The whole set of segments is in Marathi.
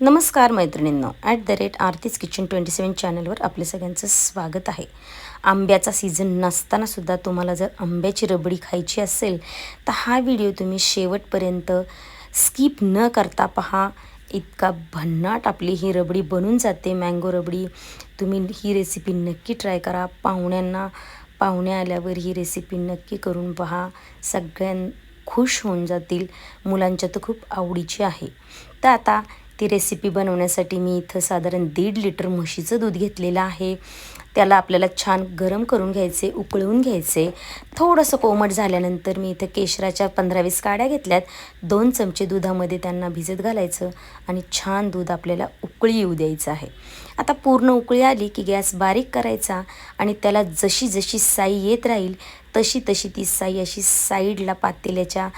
नमस्कार मैत्रिणींनो. At the rate Aarti's kitchen twenty seven चॅनलवर आपले सगळ्यांचं स्वागत आहे. आंब्याचा सीझन नसतानासुद्धा तुम्हाला जर आंब्याची रबडी खायची असेल तर हा व्हिडिओ तुम्ही शेवटपर्यंत स्किप न करता पहा. इतका भन्नाट आपली ही रबडी बनून जाते. मँगो रबडी तुम्ही ही रेसिपी नक्की ट्राय करा. पाहुण्यांना पाहुणे आल्यावर ही रेसिपी नक्की करून पहा. सगळ्यां खुश होऊन जातील. मुलांच्या तर खूप आवडीची आहे. तर आता ती रेसिपी बनवण्यासाठी मी इथं साधारण दीड लिटर म्हशीचं दूध घेतलेलं आहे. त्याला आपल्याला छान गरम करून घ्यायचे उकळवून घ्यायचे. थोडंसं कोमट झाल्यानंतर मी इथं केशराच्या पंधरा वीस काड्या घेतल्यात. दोन चमचे दुधामध्ये त्यांना भिजत घालायचं आणि छान दूध आपल्याला उकळी येऊ द्यायचं आहे. आता पूर्ण उकळी आली की गॅस बारीक करायचा आणि त्याला जशी जशी साई येत राहील तशी तशी ती साई अशी साईडला पातेल्याच्या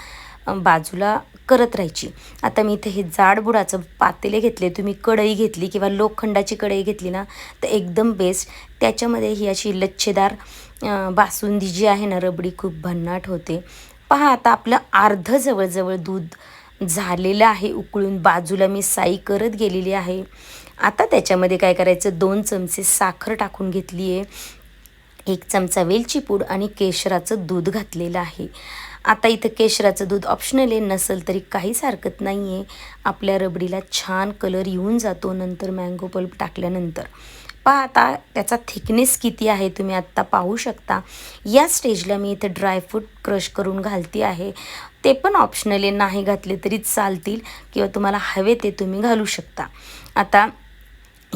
बाजूला करत राहायची. आता मी इथे हे जाडबुडाचं पातेले घेतले तुम्ही कढई घेतली किंवा लोखंडाची कढई घेतली ना तर एकदम बेस्ट त्याच्यामध्ये ही अशी लच्छेदार बासुंदी जी आहे ना रबडी खूप भन्नाट होते. पहा आता आपलं अर्ध जवळजवळ दूध झालेलं आहे उकळून बाजूला मी साई करत गेलेली आहे. आता त्याच्यामध्ये काय करायचं दोन चमचे साखर टाकून घेतली आहे एक चमचा वेलची पूड आणि केशराचं दूध घातलेलं आहे. आता इथं केशराचं दूध ऑप्शनल आहे नसेल तरी काहीच हरकत नाही आहे आपल्या रबडीला छान कलर येऊन जातो नंतर मँगो पल्प टाकल्यानंतर. पहा आता त्याचा थिकनेस किती आहे तुम्ही आत्ता पाहू शकता. या स्टेजला मी इथं ड्रायफ्रूट क्रश करून घालते आहे. ते पण ऑप्शनल आहे नाही घातले तरी चालतील किंवा तुम्हाला हवे ते तुम्ही घालू शकता. आता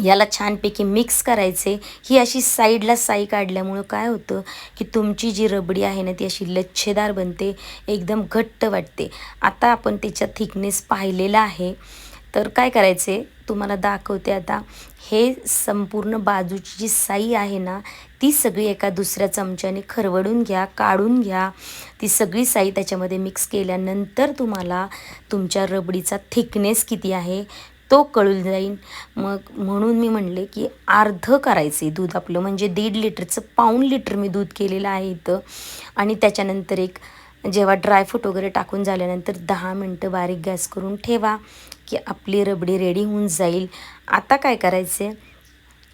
याला छानपैकी मिक्स करायचे. ही अशी साईडला साई काढल्यामुळं काय होतं की तुमची जी रबडी आहे ना ती अशी लच्छेदार बनते एकदम घट्ट वाटते. आता आपण त्याच्या थिकनेस पाहिलेला आहे. तर काय करायचे? तुम्हाला दाखवते आता. हे संपूर्ण बाजूची जी साई आहे ना ती सगळी एका दुसऱ्या चमच्याने खरवडून घ्या काढून घ्या. ती सगळी साई त्याच्यामध्ये मिक्स केल्यानंतर तुम्हाला तुमच्या रबडीचा थिकनेस किती आहे तो कळून जाईल मग म्हणून मी म्हणले की अर्ध करायचे दूध आपलं. म्हणजे दीड लिटरचं पाऊण लिटर मी दूध केलेलं आहे इथं. आणि त्याच्यानंतर एक जेव्हा ड्रायफ्रूट वगैरे टाकून झाल्यानंतर दहा मिनटं बारीक गॅस करून ठेवा की आपली रबडी रेडी होऊन जाईल. आता काय करायचे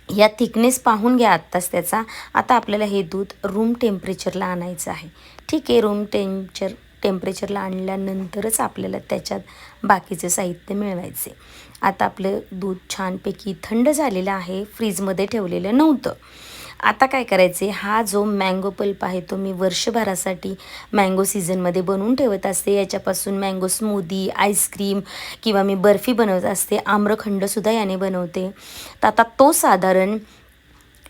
या थिकनेस पाहून घ्या आत्ताच त्याचा. आता आपल्याला हे दूध रूम टेम्परेचरला आणायचं आहे. ठीक आहे रूम टेम्पचर टेम्परेचरला आणल्यानंतरच आपल्याला त्याच्यात बाकीचे साहित्य मिळवायचे. आता आपलं दूध छानपैकी थंड झालेलं आहे फ्रीजमध्ये ठेवलेलं नव्हतं. आता काय करायचे? हा जो मँगो पल्प आहे तो मी वर्षभरासाठी मँगो सीझनमध्ये बनवून ठेवत असते. याच्यापासून मँगो स्मूदी आईस्क्रीम किंवा मी बर्फी बनवत असते. आम्रखंडसुद्धा याने बनवते. तर आता तो साधारण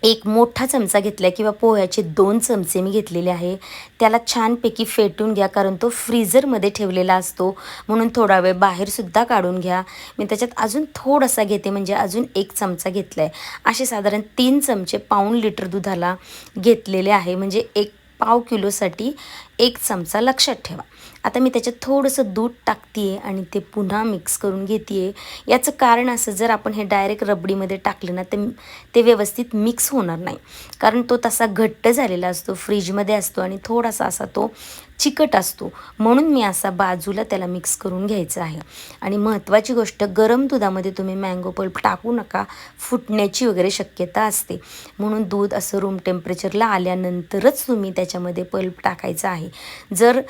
एक मोठा चमचा घेतला किंवा पोह्याचे दोन चमचे मी घेतलेले आहे. त्याला छानपैकी फेटून घ्या कारण तो फ्रीझरमध्ये ठेवलेला असतो. म्हणून थोडा वेळ बाहेरसुद्धा काढून घ्या. मी त्याच्यात अजून थोडासा घेते म्हणजे अजून एक चमचा घेतला आहे असे साधारण तीन चमचे पाऊण लिटर दुधाला घेतलेले आहे. म्हणजे एक पाव किलोसाठी एक चमचा लक्षात ठेवा. आता मी त्याच्यात थोडंसं दूध टाकते आहे आणि ते पुन्हा मिक्स करून घेते आहे याचं कारण असं जर आपण हे डायरेक्ट रबडीमध्ये टाकलं ना तर ते व्यवस्थित मिक्स होणार नाही. कारण तो तसा घट्ट झालेला असतो फ्रीजमध्ये असतो आणि थोडासा असा तो चिकट असतो. म्हणून मी असा बाजूला त्याला मिक्स करून घ्यायचं आहे. आणि महत्त्वाची गोष्ट गरम दुधामध्ये तुम्ही मँगो पल्प टाकू नका. फुटण्याची वगैरे शक्यता असते. म्हणून दूध असं रूम टेम्परेचरला आल्यानंतरच तुम्ही त्याच्यामध्ये पल्प टाकायचं आहे. जर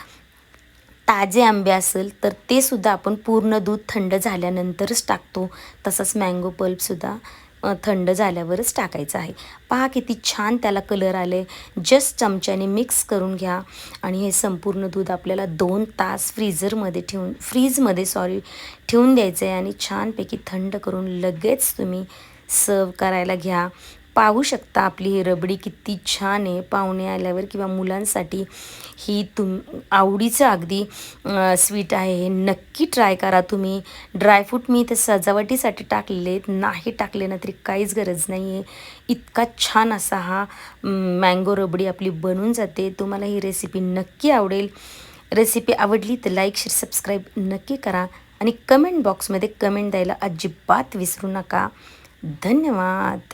ताजे आंबे असेल तर ते सुद्धा आपण पूर्ण दूध थंड झाल्यानंतरच टाकतो. तसंच मँगो पल्पसुद्धा थंड झाल्यावरच टाकायचं आहे. पहा किती छान त्याला कलर आले. जस्ट चमच्याने मिक्स करून घ्या. आणि हे संपूर्ण दूध आपल्याला दोन तास फ्रीझरमध्ये ठेवून फ्रीजमध्ये सॉरी ठेवून द्यायचं आहे आणि छानपैकी थंड करून लगेच तुम्ही सर्व करायला घ्या. पाहू शकता आपली ही रबडी किती छान आहे. पाहुणे आल्यावर किंवा मुलांसाठी ही तुम आवडीचं अगदी स्वीट आहे हे नक्की ट्राय करा. तुम्ही ड्रायफ्रूट मी इथे सजावटीसाठी टाकलेले आहेत. नाही टाकले ना तरी काहीच गरज नाही आहे इतका छान असा हा मँगो रबडी आपली बनून जाते. तुम्हाला ही रेसिपी नक्की आवडेल. रेसिपी आवडली तर लाईक शेअर सबस्क्राईब नक्की करा. आणि कमेंट बॉक्समध्ये कमेंट द्यायला अजिबात विसरू नका. धन्यवाद.